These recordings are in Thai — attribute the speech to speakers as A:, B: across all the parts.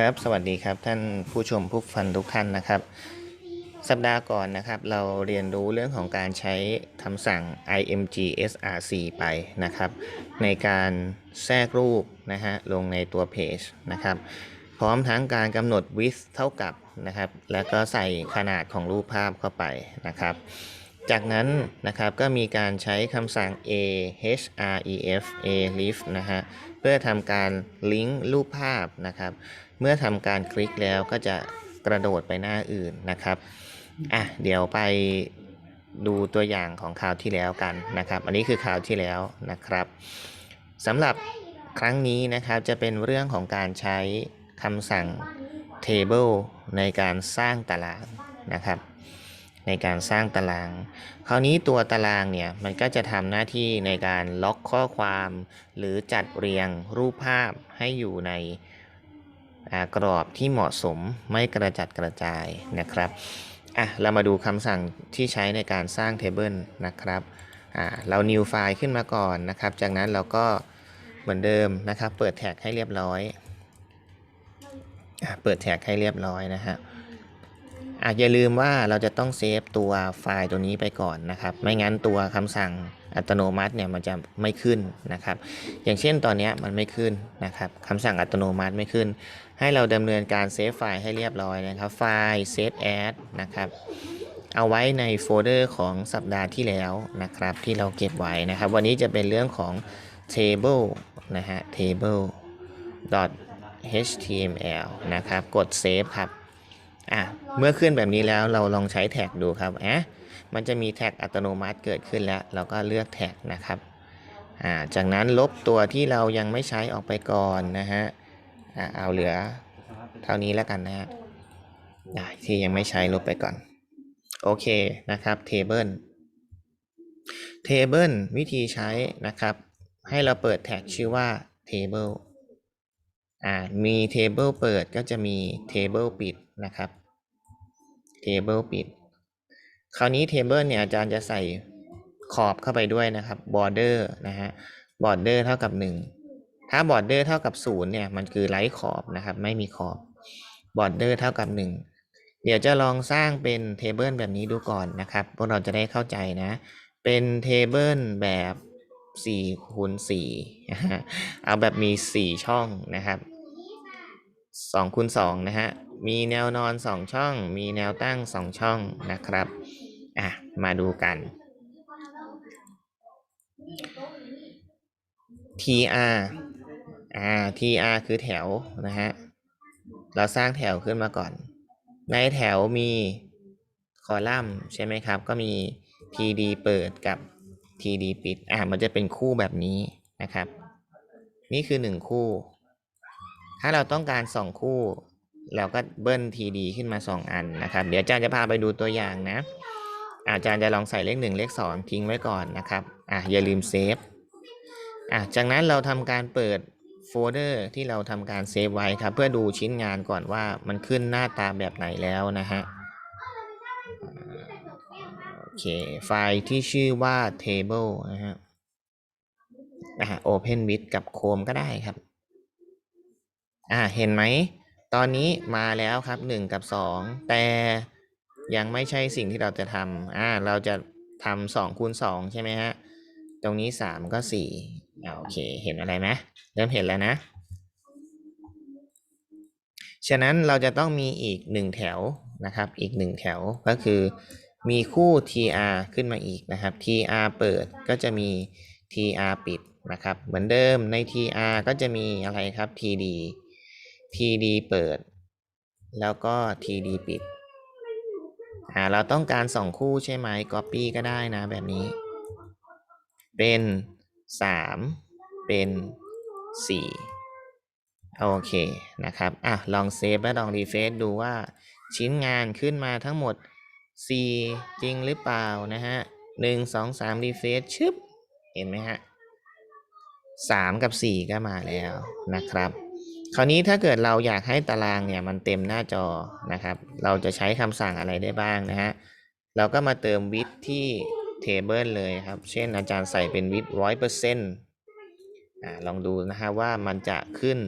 A: ครับ สวัสดีครับท่านผู้ชมผู้ฟังทุกท่านนะครับ สัปดาห์ก่อนนะครับ เราเรียนรู้เรื่องของการใช้คำสั่ง img src ไปนะครับ ในการแทรกรูปนะฮะลงในตัวเพจนะครับ พร้อมทั้งการกำหนด width เท่ากับนะครับ แล้วก็ใส่ขนาดของรูปภาพเข้าไปนะครับ จากนั้นนะครับก็มีการใช้คำสั่ง a href a lift นะฮะเพื่อทำการลิงก์รูปภาพนะครับ เมื่อทำการคลิกแล้วก็จะกระโดดไปหน้าอื่นนะครับอะเดี๋ยวไปดูตัวอย่างของคราวที่แล้วกันนะครับ อันนี้คือคราวที่แล้วนะครับสำหรับครั้งนี้นะครับจะเป็นเรื่องของการใช้คำสั่ง table ในการสร้างตารางนะครับ ในการสร้างตาราง คราวนี้ตัวตารางเนี่ยมันก็จะทำหน้าที่ในการล็อกข้อความ หรือจัดเรียงรูปภาพให้อยู่ในกรอบที่เหมาะสมไม่กระจัดกระจายนะครับอะเรามาดูคำสั่งที่ใช้ในการสร้างเทเบิลนะครับอ่าเรา new file ขึ้นมาก่อนนะครับ จากนั้นเราก็เหมือนเดิมนะครับ เปิดแท็กให้เรียบร้อยอะเปิดแท็กให้เรียบร้อยนะฮะ อะอย่าลืมว่าเราจะต้องเซฟตัวไฟล์ตัวนี้ไปก่อนนะครับ ไม่งั้นตัวคำสั่งอัตโนมัติเนี่ยมันจะไม่ขึ้นนะครับ อย่างเช่นตอนนี้มันไม่ขึ้นนะครับคำสั่งอัตโนมัติไม่ขึ้น ให้เราดำเนินการเซฟไฟล์ให้เรียบร้อยนะครับ ไฟล์เซฟแอดนะครับ เอาไว้ในโฟลเดอร์ของสัปดาห์ที่แล้วนะครับ ที่เราเก็บไว้นะครับ วันนี้จะเป็นเรื่องของ table นะฮะ table html นะครับ กดเซฟครับ อะเมื่อขึ้นแบบนี้แล้วเราลองใช้แท็กดูครับอะมันจะมีแท็กอัตโนมัติเกิดขึ้นแล้ว เราก็เลือกแท็กนะครับอ่าจากนั้นลบตัวที่เรายังไม่ใช้ออกไปก่อนนะฮะอ่าเอาเหลือเท่านี้แล้วกันนะฮะที่ยังไม่ใช้ลบไปก่อน โอเคนะครับ table table วิธีใช้นะครับ ให้เราเปิดแท็กชื่อว่า table อ่ามี table เปิดก็จะมี table ปิดนะครับ table ปิด คราวนี้ table เนี่ยอาจารย์จะใส่ขอบเข้าไปด้วยนะครับ border นะฮะ border เท่ากับ 1 ถ้า border เท่ากับ0เนี่ยมันคือไร้ขอบนะครับ ไม่มีขอบ border เท่ากับ 1 เดี๋ยวจะลองสร้างเป็น table แบบนี้ดูก่อนนะครับ พวกเราจะได้เข้าใจนะ เป็น table แบบ4คูณ4นะฮะเอาแบบมี 4 ช่องนะครับ 2คูณ2นะฮะ มีแนวนอน 2 ช่อง มีแนวตั้ง 2 ช่องนะครับ อะ มาดูกัน tr อ่า tr คือแถวนะฮะ เราสร้างแถวขึ้นมาก่อน ในแถวมีคอลัมน์ใช่ไหมครับ ก็มี td เปิดกับ td ปิด อ่ามันจะเป็นคู่แบบนี้นะครับ นี่คือ 1 คู่ ถ้าเราต้องการ 2 คู่ เราก็เบิ้ล td ขึ้นมา 2 อันนะครับ เดี๋ยวอาจารย์จะพาไปดูตัวอย่างนะ อาจารย์จะลองใส่เลข 1 เลข 2 ทิ้งไว้ก่อนนะครับอะอย่าลืมเซฟอะจากนั้นเราทำการเปิดโฟลเดอร์ที่เราทำการเซฟไว้ครับ เพื่อดูชิ้นงานก่อนว่ามันขึ้นหน้าตาแบบไหนแล้วนะฮะโอเค ไฟล์ที่ชื่อว่า table นะฮะอะ open with กับ chrome ก็ได้ครับ อ่าเห็นไหม ตอนนี้มาแล้วครับ 1 กับ 2 แต่ยังไม่ใช่สิ่งที่เราจะทำอ่าเราจะทำสองคูณ2ใช่ไหมฮะ ตรงนี้ 3 ก็4อ่าโอเค เห็นอะไรไหมเริ่มเห็นแล้วนะ ฉะนั้นเราจะต้องมีอีก 1 แถวนะครับ อีก 1 แถวก็คือมีคู่ tr ขึ้นมาอีกนะครับ tr เปิดก็จะมี tr ปิดนะครับ เหมือนเดิมใน tr ก็จะมีอะไรครับ td td เปิด แล้วก็ td ปิดอ่าเราต้องการ2คู่ใช่ไหม copy ก็ได้นะแบบนี้ เป็น 3 เป็น 4 โอเคนะครับอะลองเซฟและลองรีเฟซดูว่าชิ้นงานขึ้นมาทั้งหมด 4 จริงหรือเปล่านะฮะ 1 2 3 รีเฟซชึบ เห็นไหมฮะ 3 กับ 4 ก็มาแล้วนะครับ คราวนี้ถ้าเกิดเราอยากให้ตารางเนี่ยมันเต็มหน้าจอนะครับ เราจะใช้คำสั่งอะไรได้บ้างนะฮะ เราก็มาเติมวิดที่ table เลยครับ เช่นอาจารย์ใส่เป็นวิดร้อยเปอร์เซ็นต์ลองดูนะฮะว่ามันจะขึ้น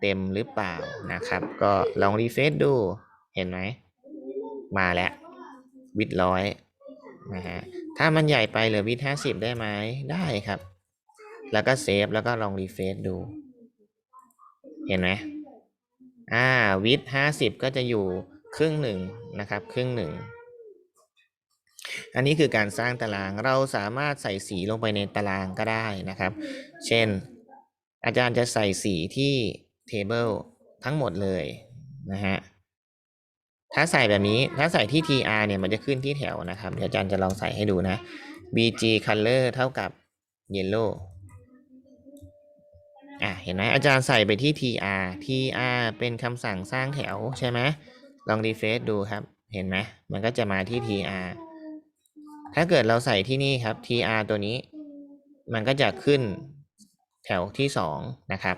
A: เต็มหรือเปล่านะครับ ก็ลองรีเฟซดูเห็นไหม มาแล้ววิดร้อยนะฮะ ถ้ามันใหญ่ไปเหลือวิดห้าสิบได้ไหมได้ครับ แล้วก็เซฟแล้วก็ลองรีเฟซดู เห็นไหมอ่าวิดห้าสิบก็จะอยู่ครึ่งหนึ่งนะครับ ครึ่งหนึ่งอันนี้คือการสร้างตารางเราสามารถใส่สีลงไปในตารางก็ได้นะครับ เช่น อาจารย์จะใส่สีที่ table ทั้งหมดเลยนะฮะถ้าใส่แบบนี้ถ้าใส่ที่ tr เนี่ยมันจะขึ้นที่แถวนะครับ เดี๋ยวอาจารย์จะลองใส่ให้ดูนะ bg color เท่ากับ yellow อะเห็นไหมอาจารย์ใส่ไปที่ tr tr เป็นคำสั่งสร้างแถวใช่ไหมลองรีเฟซดูครับ เห็นไหมมันก็จะมาที่ tr ถ้าเกิดเราใส่ที่นี่ครับ tr ตัวนี้ มันก็จะขึ้นแถวที่สองนะครับ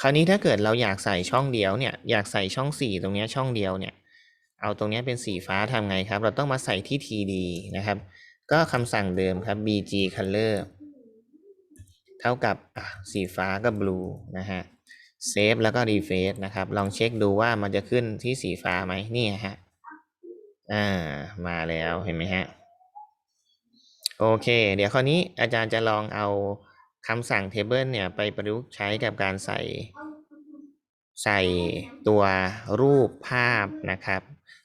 A: คราวนี้ถ้าเกิดเราอยากใส่ช่องเดียวเนี่ย อยากใส่ช่องสีตรงเนี้ยช่องเดียวเนี่ย เอาตรงเนี้ยเป็นสีฟ้าทำไงครับ เราต้องมาใส่ที่ td นะครับ ก็คำสั่งเดิมครับ bg color ท่ากับสีฟ้ากับ blue นะฮะเซฟแล้วก็รีเฟซนะครับ ลองเช็คดูว่ามันจะขึ้นที่สีฟ้าไหมนี่ฮะอ่ามาแล้วเห็นไหมฮะโอเค เดี๋ยวคราวนี้อาจารย์จะลองเอาคำสั่ง table เนี่ยไปประยุกต์ใช้กับการใส่ใส่ตัวรูปภาพนะครับ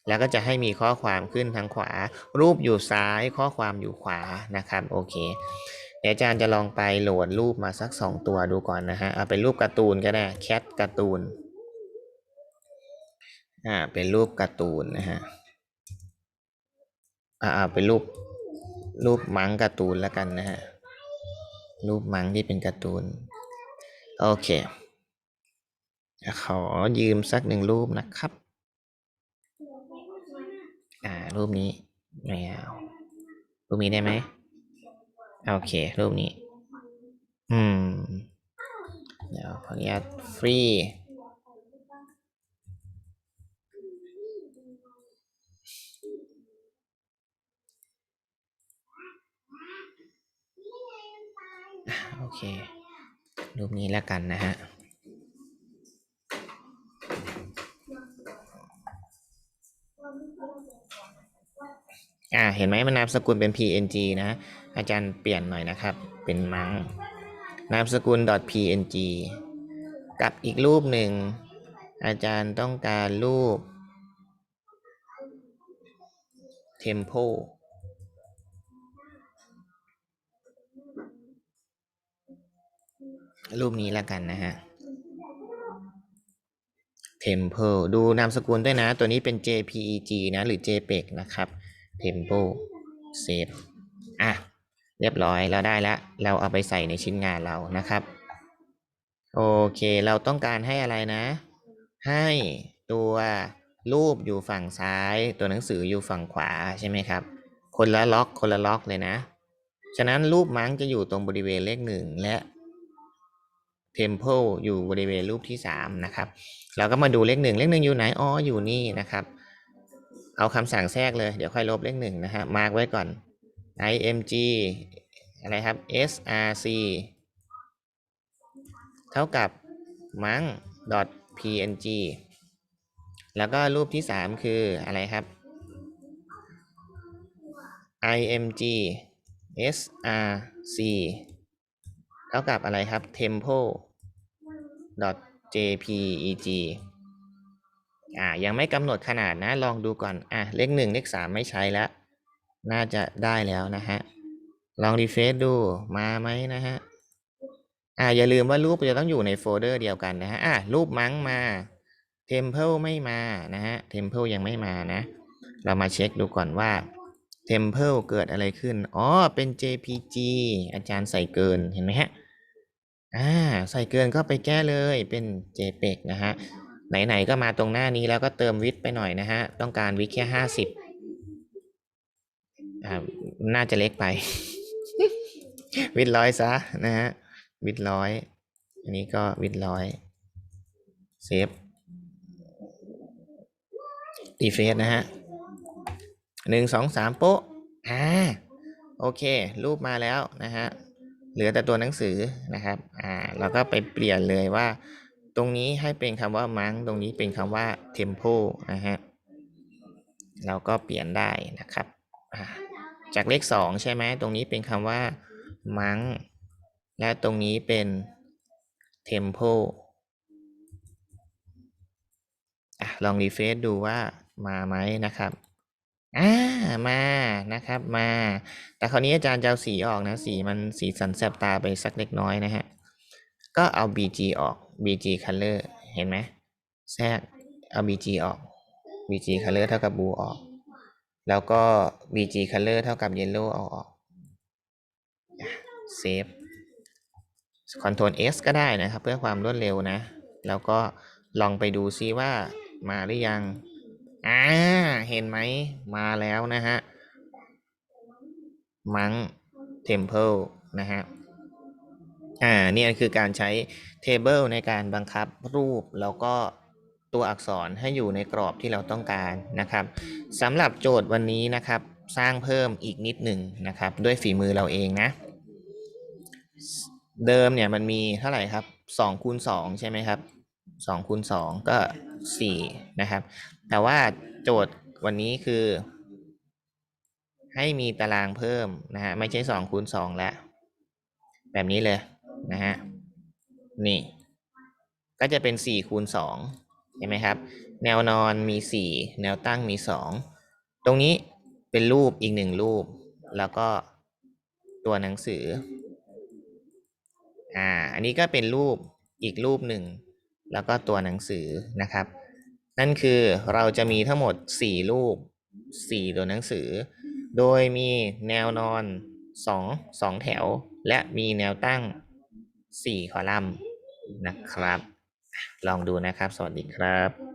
A: แล้วก็จะให้มีข้อความขึ้นทางขวา รูปอยู่ซ้ายข้อความอยู่ขวานะครับ โอเค เดี๋ยวอาจารย์จะลองไปโหลดรูปมาสักสองตัวดูก่อนนะฮะ เอาเป็นรูปการ์ตูนก็ได้ แคทการ์ตูน อ่า เป็นรูปการ์ตูนนะฮะ อ่าเอาเป็นรูปรูปมังการ์ตูนแล้วกันนะฮะ รูปมังที่เป็นการ์ตูน โอเค ขอยืมสักหนึ่งรูปนะครับ อ่า รูปนี้ไม่เอารูปนี้ได้ไหม โอเค รูปนี้ อืม เดี๋ยวขออนุญาตฟรีโอเค รูปนี้แล้วกันนะฮะ อ่า เห็นไหมมันนามสกุลเป็น png นะ อาจารย์เปลี่ยนหน่อยนะครับ เป็นมังนามสกุล .png กับอีกรูปหนึ่ง อาจารย์ต้องการรูป tempo รูปนี้แล้วกันนะฮะ temple ดูนามสกุลด้วยนะ ตัวนี้เป็น jpeg นะ หรือ jpeg นะครับ temple save อะ เรียบร้อยเราได้แล้วเราเอาไปใส่ในชิ้นงานเรานะครับ โอเคเราต้องการให้อะไรนะ ให้ตัวรูปอยู่ฝั่งซ้าย ตัวหนังสืออยู่ฝั่งขวาใช่ไหมครับ คนละล็อกคนละล็อกเลยนะ ฉะนั้นรูปมั้งจะอยู่ตรงบริเวณเลขหนึ่งและ temple อยู่บริเวณรูปที่สามนะครับ เราก็มาดูเลขหนึ่งเลขหนึ่งอยู่ไหนอ๋ออยู่นี่นะครับ เอาคำสั่งแทรกเลยเดี๋ยวค่อยลบเลขหนึ่งนะฮะมาร์กไว้ก่อน img อะไรครับ src เท่ากับมั้ง png แล้วก็รูปที่สามคืออะไรครับ img src เท่ากับอะไรครับ temple jpeg อ่า ยังไม่กำหนดขนาดนะ ลองดูก่อน อะ เลขหนึ่งเลขสามไม่ใช้แล้ว น่าจะได้แล้วนะฮะ ลองรีเฟซดูมาไหมนะฮะ อ่าอย่าลืมว่ารูปจะต้องอยู่ในโฟลเดอร์เดียวกันนะฮะ อะรูปมั้งมา Temple ไม่มานะฮะ Temple ยังไม่มานะ เรามาเช็คดูก่อนว่า Temple เกิดอะไรขึ้น อ๋อ เป็น JPG อาจารย์ใส่เกินเห็นไหมฮะ อ่า ใส่เกินก็ไปแก้เลยเป็น JPEG นะฮะ ไหนๆก็มาตรงหน้านี้แล้วก็เติมวิดไปหน่อยนะฮะ ต้องการวิดแค่ห้าสิบ น่าจะเล็กไป วิดร้อยซะนะฮะวิดร้อย อันนี้ก็วิดร้อยเซฟดีเฟสนะฮะหนึ่งสองสามโป๊ะอ่าโอเค รูปมาแล้วนะฮะเหลือแต่ตัวหนังสือนะครับอ่าเราก็ไปเปลี่ยนเลยว่า ตรงนี้ให้เป็นคำว่ามั้งตรงนี้เป็นคำว่า tempo นะฮะเราก็เปลี่ยนได้นะครับอ่า จากเลขสองใช่ไหมตรงนี้เป็นคำว่ามั้งและตรงนี้เป็น tempo อลองรีเฟซดูว่ามาไหมนะครับอ่ามานะครับมา แต่คราวนี้อาจารย์จะเอาสีออกนะ สีมันสีสันแสบตาไปสักเล็กน้อยนะฮะ ก็เอา BG ออก BG color เห็นไหมแทรกเอา BG ออก BG color เท่ากับ blue ออก แล้วก็ BG color เท่ากับ yellow เอาออกเซฟ Ctrl S ก็ได้นะครับ เพื่อความรวดเร็วนะ แล้วก็ลองไปดูซิว่ามาหรือยัง อ่า เห็นไหม มาแล้วนะฮะ มัง Temple นะฮะ อ่าเนี่ยคือการใช้ Table ในการบังคับรูปแล้วก็ ตัวอักษรให้อยู่ในกรอบที่เราต้องการนะครับสำหรับโจทย์วันนี้นะครับ สร้างเพิ่มอีกนิดหนึ่งนะครับ ด้วยฝีมือเราเองนะ เดิมเนี่ยมันมีเท่าไหร่ครับ2คูณ2ใช่ไหมครับ2คูณ2ก็ 4 นะครับ แต่ว่าโจทย์วันนี้คือ ให้มีตารางเพิ่มนะฮะไม่ใช่2คูณ2แล้ว แบบนี้เลยนะฮะนี่ ก็จะเป็น4คูณ2 เห็นไหมครับ แนวนอนมี 4 แนวตั้งมี 2 ตรงนี้เป็นรูปอีกหนึ่งรูป แล้วก็ตัวหนังสือ อ่า อันนี้ก็เป็นรูปอีกรูปหนึ่ง แล้วก็ตัวหนังสือนะครับ นั่นคือเราจะมีทั้งหมด 4 รูป 4 ตัวหนังสือ โดยมีแนวนอน 2 2 แถว และมีแนวตั้ง 4 คอลัมน์นะครับ ลองดูนะครับ สวัสดีครับ